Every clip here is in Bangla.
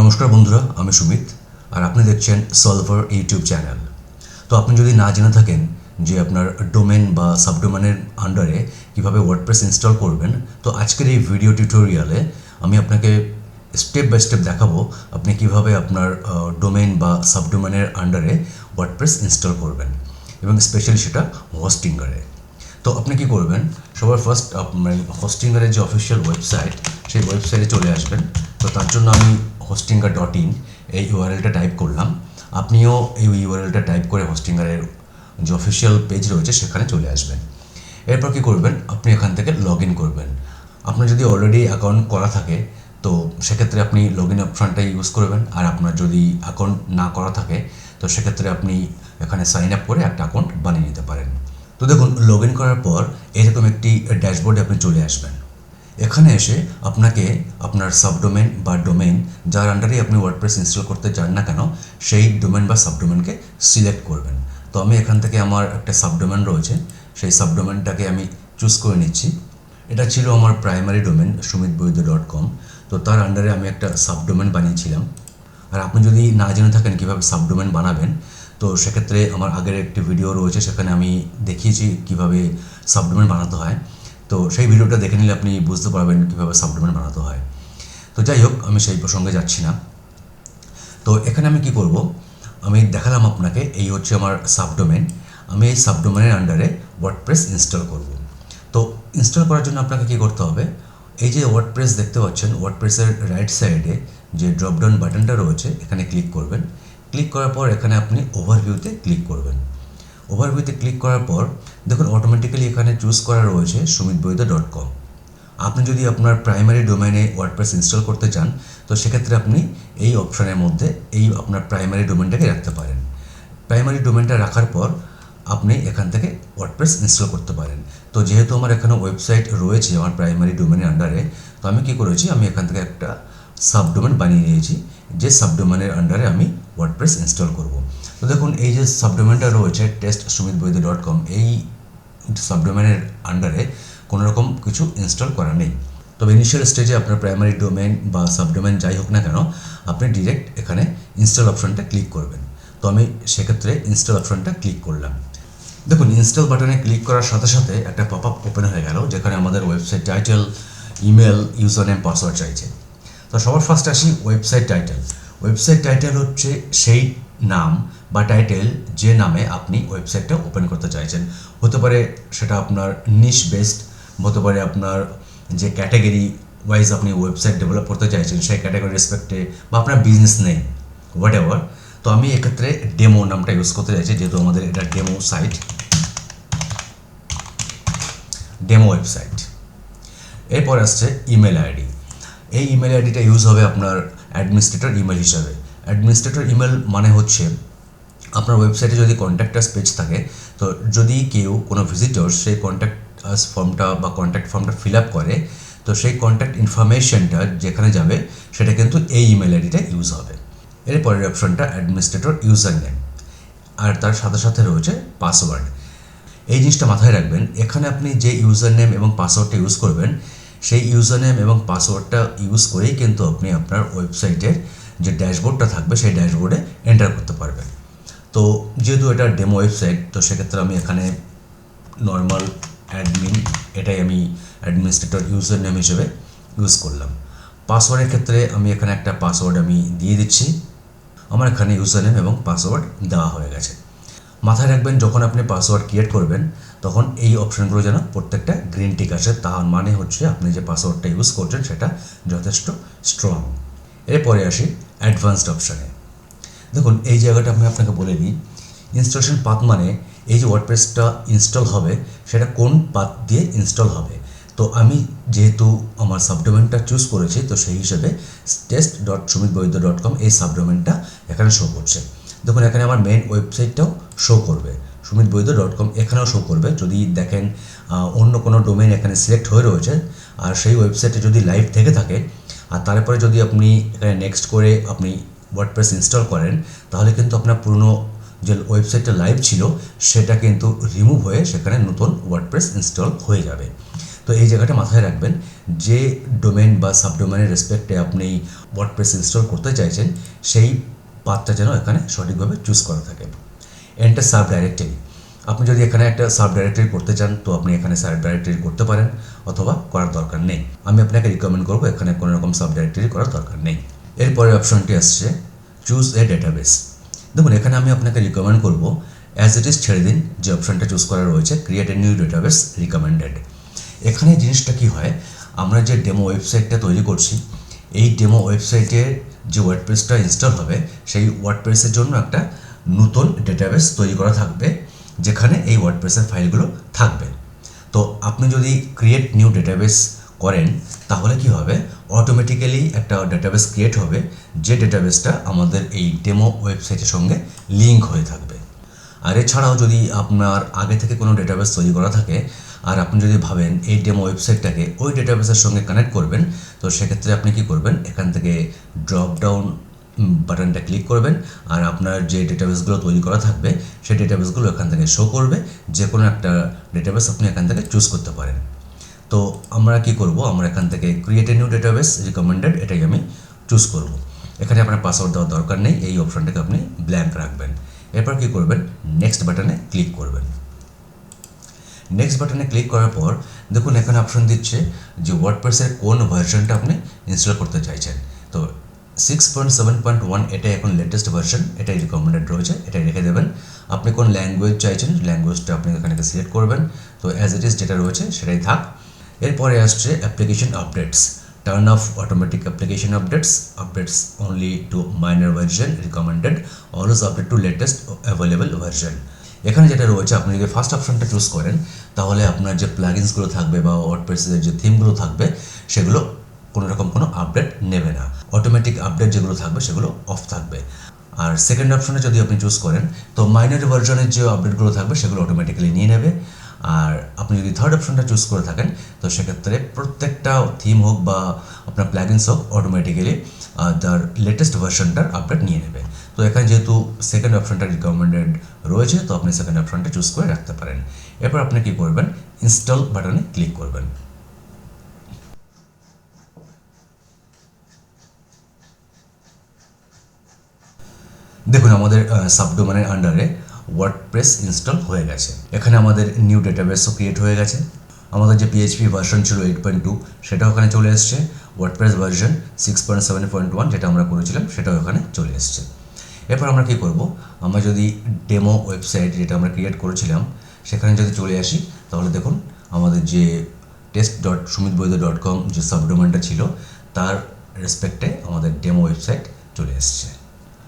নমস্কার বন্ধুরা, আমি সুমিত আর আপনি দেখছেন সলভার ইউটিউব চ্যানেল তো আপনি যদি না জেনে থাকেন যে আপনার ডোমেন বা সাবডোমেনের আন্ডারে কীভাবে ওয়ার্ডপ্রেস ইনস্টল করবেন, তো আজকের এই ভিডিও টিউটোরিয়ালে আমি আপনাকে স্টেপ বাই স্টেপ দেখাবো আপনি কীভাবে আপনার ডোমেন বা সাবডোমেনের আন্ডারে ওয়ার্ডপ্রেস ইনস্টল করবেন এবং স্পেশালি সেটা হোস্টিঙ্গারে তো আপনি কি করবেন, সবার ফার্স্ট আপনার হোস্টিঙ্গারের যে অফিসিয়াল ওয়েবসাইট সেই ওয়েবসাইটে চলে আসবেন। তো তার জন্য আমি হোস্টিঙ্গার ডট ইন এই ইউআরএলটা টাইপ করলাম। আপনিও এই ইউআরএলটা টাইপ করে হোস্টিঙ্গারের যে অফিসিয়াল পেজ রয়েছে, সেখানে চলে আসবেন। এরপর কি করবেন? আপনি এখান থেকে লগ ইন করবেন। আপনার যদি অলরেডি অ্যাকাউন্ট করা থাকে, তো সেক্ষেত্রে আপনি লগ ইন অপশানটা ইউজ করবেন। আর আপনার যদি অ্যাকাউন্ট না করা থাকে, তো সেক্ষেত্রে আপনি এখানে সাইন আপ করে একটা অ্যাকাউন্ট বানিয়ে নিতে পারেন। তো দেখুন লগ ইন করার পর এরকম একটি ড্যাশবোর্ডে আপনি চলে আসবেন। এখানে এসে আপনাকে আপনার সাবডোমেন বা ডোমেন যার আন্ডারে আপনি ওয়ার্ডপ্রেস ইনস্টল করতে চান না কেন, সেই ডোমেন বা সাবডোমেনকে সিলেক্ট করবেন। তো আমি এখান থেকে আমার একটা সাবডোমেন রয়েছে, সেই সাবডোমেনটাকে আমি চুজ করে নিচ্ছি। এটা ছিল আমার primary domain Sumit Baidya dot com তো তার আন্ডারে আমি একটা সাবডোমেন বানিয়েছিলাম। আর আপনি যদি না জেনে থাকেন কীভাবে সাবডোমেন বানাবেন, তো সেক্ষেত্রে আমার আগের একটি ভিডিও রয়েছে, সেখানে আমি দেখিয়েছি কীভাবে সাবডোমেন বানাতে হয়। তো সেই ভিডিওটা দেখে নিলে আপনি বুঝতে পারবেন কীভাবে সাবডোমেন বানাতে হয়। তো যাই হোক, আমি সেই প্রসঙ্গে যাচ্ছি না। তো এখানে আমি কি করব? আমি দেখালাম আপনাকে এই হচ্ছে আমার সাবডোমেন আমি এই সাবডোমেনের আন্ডারে ওয়ার্ডপ্রেস ইনস্টল করব। তো ইনস্টল করার জন্য আপনাকে কী করতে হবে? এই যে ওয়ার্ডপ্রেস দেখতে পাচ্ছেন ওয়ার্ডপ্রেসের রাইট সাইডে যে ড্রপডাউন বাটনটা রয়েছে, এখানে ক্লিক করবেন। ক্লিক করার পর এখানে আপনি ওভারভিউতে ক্লিক করবেন। ওভারভিউতে ক্লিক করার পর, দেখুন অটোমেটিক্যালি এখানে চুজ করা রয়েছে সুমিত বৈদ্য ডট কম আপনি যদি আপনার প্রাইমারি ডোমেনে ওয়ার্ডপ্রেস ইনস্টল করতে চান, তো সেক্ষেত্রে আপনি এই অপশানের মধ্যে এই আপনার প্রাইমারি ডোমেনটাকে রাখতে পারেন। প্রাইমারি ডোমেনটা রাখার পর আপনি এখান থেকে ওয়ার্ডপ্রেস ইনস্টল করতে পারেন। তো যেহেতু আমার এখানে ওয়েবসাইট রয়েছে আমার প্রাইমারি ডোমেনের আন্ডারে তো আমি কী করেছি, আমি এখান থেকে একটা সাবডোমেন বানিয়ে নিয়েছি। যে সাবডোমেনের আন্ডারে আমি ওয়ার্ডপ্রেস ইনস্টল করব। তো দেখুন, এই যে সাবডোমেনটা রয়েছে test Sumit Baidya dot com এই সাবডোমেনের আন্ডারে কোনো রকম কিছু ইনস্টল করা নেই। তবে ইনিশিয়াল স্টেজে আপনার প্রাইমারি ডোমেন বা সাবডোমেন যাই হোক না কেন, আপনি ডিরেক্ট এখানে ইনস্টল অপশনটা ক্লিক করবেন। তো আমি সেক্ষেত্রে ইনস্টল অপশনটা ক্লিক করলাম। দেখুন ইনস্টল বাটনে ক্লিক করার সাথে সাথে একটা পপ আপ ওপেন হয়ে গেল, যেখানে আমাদের website title email user name password চাইছে। তো সবার ফার্স্ট আসি ওয়েবসাইট টাইটেল ওয়েবসাইট টাইটেল হচ্ছে সেই নাম বা টাইটেল যে নামে আপনি ওয়েবসাইটটা ওপেন করতে চাইছেন। হতে পারে সেটা আপনার নিশ বেসড হতে পারে আপনার যে ক্যাটাগরি ওয়াইজ আপনি ওয়েবসাইট ডেভেলপ করতে চাইছেন, সেই ক্যাটাগরি রেসপেক্টে বা আপনার বিজনেস নেই হোয়াট এভার তো আমি এক্ষেত্রে ডেমো নামটা ইউজ করতে চাইছি, যেহেতু আমাদের এটা ডেমো সাইট ডেমো ওয়েবসাইট এরপর আসছে ইমেল আইডি এই ইমেল আইডিটা ইউজ হবে আপনার অ্যাডমিনিস্ট্রেটর ইমেল হিসাবে। অ্যাডমিনিস্ট্রেটর ইমেল মানে হচ্ছে আপনার ওয়েবসাইটে যদি কন্ট্যাক্টাস পেজ থাকে, তো যদি কেউ কোনো ভিজিটর সেই কন্ট্যাক্ট ফর্মটা বা কন্ট্যাক্ট ফর্মটা ফিল আপ করে, তো সেই কন্ট্যাক্ট ইনফরমেশনটা যেখানে যাবে, সেটা কিন্তু এই ইমেল আইডিটা ইউজ হবে। এরপরের অপশনটা অ্যাডমিনিস্ট্রেটর ইউজার নেম আর তার সাথে সাথে রয়েছে পাসওয়ার্ড এই জিনিসটা মাথায় রাখবেন, এখানে আপনি যে ইউজার নেম এবং পাসওয়ার্ডটা ইউজ করবেন সেই ইউজার নেম এবং পাসওয়ার্ডটা ইউজ করেই কিন্তু আপনি আপনার ওয়েবসাইটের যে ড্যাশবোর্ডটা থাকবে, সেই ড্যাশবোর্ডে এন্টার করতে পারবেন। তো যেহেতু এটা ডেমো ওয়েবসাইট তো সেক্ষেত্রে আমি এখানে নর্মাল অ্যাডমিন এটাই আমি অ্যাডমিনিস্ট্রেটর ইউজার নেম হিসেবে ইউজ করলাম। পাসওয়ার্ডের ক্ষেত্রে আমি এখানে একটা পাসওয়ার্ড আমি দিয়ে দিচ্ছি। আমার এখানে ইউজার নেম এবং পাসওয়ার্ড দেওয়া হয়ে গেছে। মাথায় রাখবেন, যখন আপনি পাসওয়ার্ড ক্রিয়েট করবেন তখন এই অপশানগুলো যেন প্রত্যেকটা গ্রিন টিক আসে। তার মানে হচ্ছে আপনি যে পাসওয়ার্ডটা ইউজ করছেন, সেটা যথেষ্ট স্ট্রং এরপরে আসি অ্যাডভান্সড অপশানে দেখুন, এই জায়গাটা আমি আপনাকে বলে দিই। ইনস্টলেশন পাথ মানে এই যে ওয়ার্ডপ্রেসটা ইনস্টল হবে, সেটা কোন পাথ দিয়ে ইনস্টল হবে? তো আমি যেহেতু আমার সাবডোমেনটা চুজ করেছি, তো সেই হিসেবে test dot Sumit Baidya dot com এই সাবডোমেনটা এখানে শো করছে। দেখুন, এখানে আমার মেন ওয়েবসাইটটাও শো করবে। সুমিত বৈদ্য ডট কম এখানেও শো করবে। যদি দেখেন অন্য কোনো ডোমেন এখানে সিলেক্ট হয়ে রয়েছে, আর সেই ওয়েবসাইটে যদি লাইভ থেকে থাকে, আর তারপরে যদি আপনি এখানে নেক্সট করে আপনি ওয়ার্ডপ্রেস ইনস্টল করেন, তাহলে কিন্তু আপনার পুরনো যে ওয়েবসাইটটা লাইভ ছিল, সেটা কিন্তু রিমুভ হয়ে সেখানে নতুন ওয়ার্ডপ্রেস ইনস্টল হয়ে যাবে। তো এই জায়গাটা মাথায় রাখবেন, যে ডোমেন বা সাবডোমেনের রেসপেক্টে আপনি ওয়ার্ডপ্রেস ইনস্টল করতে চাইছেন, সেই পাথটা যেন এখানে সঠিকভাবে চুজ করা থাকে। এন্টার সাব ডাইরেক্টরি আপনি যদি এখানে একটা সাব ডাইরেক্টরি করতে চান, তো আপনি এখানে সাব ডাইরেক্টরি করতে পারেন, অথবা করার দরকার নেই। আমি আপনাকে রিকমেন্ড করব, এখানে কোনো রকম সাব ডাইরেক্টরি করার দরকার নেই। এরপরে অপশনটি আসছে চুজ এ ডেটাবেস দেখুন, এখানে আমি আপনাকে রিকমেন্ড করব অ্যাজ ইট ইজ ছেড়ে দিন, যে অপশনটা চুজ করা রয়েছে create a new database recommended এখানে জিনিসটা কি হয়, আমরা যে ডেমো ওয়েবসাইটটা তৈরি করছি, এই ডেমো ওয়েবসাইটের যে ওয়ার্ডপ্রেসটা ইনস্টল হবে, সেই ওয়ার্ডপ্রেসের জন্য একটা নতুন ডেটাবেস তৈরি করা থাকবে, যেখানে এই ওয়ার্ডপ্রেসের ফাইলগুলো থাকবে। তো আপনি যদি ক্রিয়েট নিউ ডেটাবেস করেন, তাহলে কি হবে? অটোমেটিক্যালি একটা ডেটাবেস ক্রিয়েট হবে, যে ডেটাবেসটা আমাদের এই ডেমো ওয়েবসাইটের সঙ্গে লিঙ্ক হয়ে থাকবে। আর এছাড়াও যদি আপনার আগে থেকে কোনো ডেটাবেস তৈরি করা থাকে, আর আপনি যদি ভাবেন এই ডেমো ওয়েবসাইটটাকে ওই ডেটাবেসের সঙ্গে কানেক্ট করবেন, তো সেক্ষেত্রে আপনি কি করবেন? এখান থেকে ড্রপ ডাউন বাটনটা ক্লিক করবেন আর আপনার যে ডেটাবেসগুলো তৈরি করা থাকবে, সেই ডেটাবেসগুলো এখান থেকে শো করবে। যে কোনো একটা ডেটাবেস আপনি এখান থেকে চুজ করতে পারেন। তো আমরা কি করব? আমরা এখান থেকে create a new database recommended এটাই আমি চুজ করব। এখানে আপনার পাসওয়ার্ড দেওয়ার দরকার নেই, এই অপশনটাকে আপনি ব্ল্যাঙ্ক রাখবেন। এরপর কি করবেন? নেক্সট বাটনে ক্লিক করবেন। নেক্সট বাটনে ক্লিক করার পর, দেখুন এখানে অপশন দিচ্ছে যে ওয়ার্ডপ্রেসের কোন ভার্সনটা আপনি ইনস্টল করতে চাইছেন। তো six point seven point one এটাই এখন লেটেস্ট ভার্সন এটাই রিকমেন্ডেড রয়েছে, এটাই রেখে দেবেন। আপনি কোন ল্যাঙ্গুয়েজ চাইছেন ল্যাঙ্গুয়েজটা আপনি এখানে সিলেক্ট করবেন। তো অ্যাজ ইট ইজ যেটা রয়েছে, সেটাই থাক। এরপরে আসছে application updates turn off automatic application updates updates only to minor version recommended always update to latest available version এখানে যেটা রয়েছে, আপনি যদি ফার্স্ট অপশনটা চুজ করেন, তাহলে আপনার যে প্লাগিনসগুলো থাকবে বা ওয়ার্ডপ্রেসের যে থিমগুলো থাকবে, সেগুলো কোনো রকম কোনো আপডেট নেবে না। অটোমেটিক আপডেট যেগুলো থাকবে, সেগুলো অফ থাকবে। আর সেকেন্ড অপশনে যদি আপনি চুজ করেন, তো মাইনর ভার্জনের যে আপডেটগুলো থাকবে, সেগুলো অটোমেটিক্যালি নিয়ে নেবে। আর আপনি যদি থার্ড অপশনটা চুজ করে থাকেন, তো সেক্ষেত্রে প্রত্যেকটা থিম হোক বা আপনার প্ল্যাগিনস হোক অটোমেটিক্যালি তার লেটেস্ট ভার্সনটার আপডেট নিয়ে নেবে। তো এখানে যেহেতু সেকেন্ড অপশনটা রিকমেন্ডেড রয়েছে, তো আপনি সেকেন্ড অপশনটা চুজ করে রাখতে পারেন। এরপর আপনি কী করবেন ইনস্টল বাটনে ক্লিক করবেন। দেখুন, আমাদের সাবডোমেনের আন্ডারে ওয়ার্ডপ্রেস ইনস্টল হয়ে গেছে। এখানে আমাদের নিউ ডেটাবেসও ক্রিয়েট হয়ে গেছে। আমাদের যে পিএইচপি ভার্সন ছিল এইট পয়েন্ট টু সেটাও ওখানে চলে এসছে। WordPress version six point seven point one যেটা আমরা করেছিলাম, সেটাও ওখানে চলে এসছে। এরপর আমরা কী করব? আমরা যদি ডেমো ওয়েবসাইট যেটা আমরা ক্রিয়েট করেছিলাম, সেখানে যদি চলে আসি, তাহলে দেখুন, আমাদের যে test dot Sumit Baidya dot com যে সাবডোমেনটা ছিল, তার রেসপেক্টে আমাদের ডেমো ওয়েবসাইট চলে এসছে।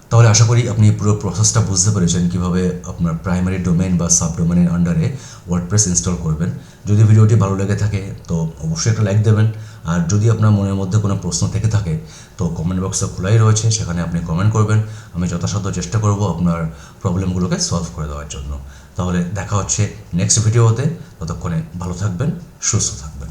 তাহলে আশা করি আপনি পুরো প্রসেসটা বুঝতে পেরেছেন কীভাবে আপনার প্রাইমারি ডোমেন বা সাব ডোমেনের আন্ডারে ওয়ার্ডপ্রেস ইনস্টল করবেন। যদি ভিডিওটি ভালো লেগে থাকে, তো অবশ্যই একটা লাইক দেবেন। আর যদি আপনার মনের মধ্যে কোনো প্রশ্ন থেকে থাকে, তো কমেন্ট বক্সে খোলাই রয়েছে, সেখানে আপনি কমেন্ট করবেন। আমি যথাসাধ্য চেষ্টা করব আপনার প্রবলেমগুলোকে সলভ করে দেওয়ার জন্য। তাহলে দেখা হচ্ছে নেক্সট ভিডিওতে ততক্ষণে ভালো থাকবেন, সুস্থ থাকবেন।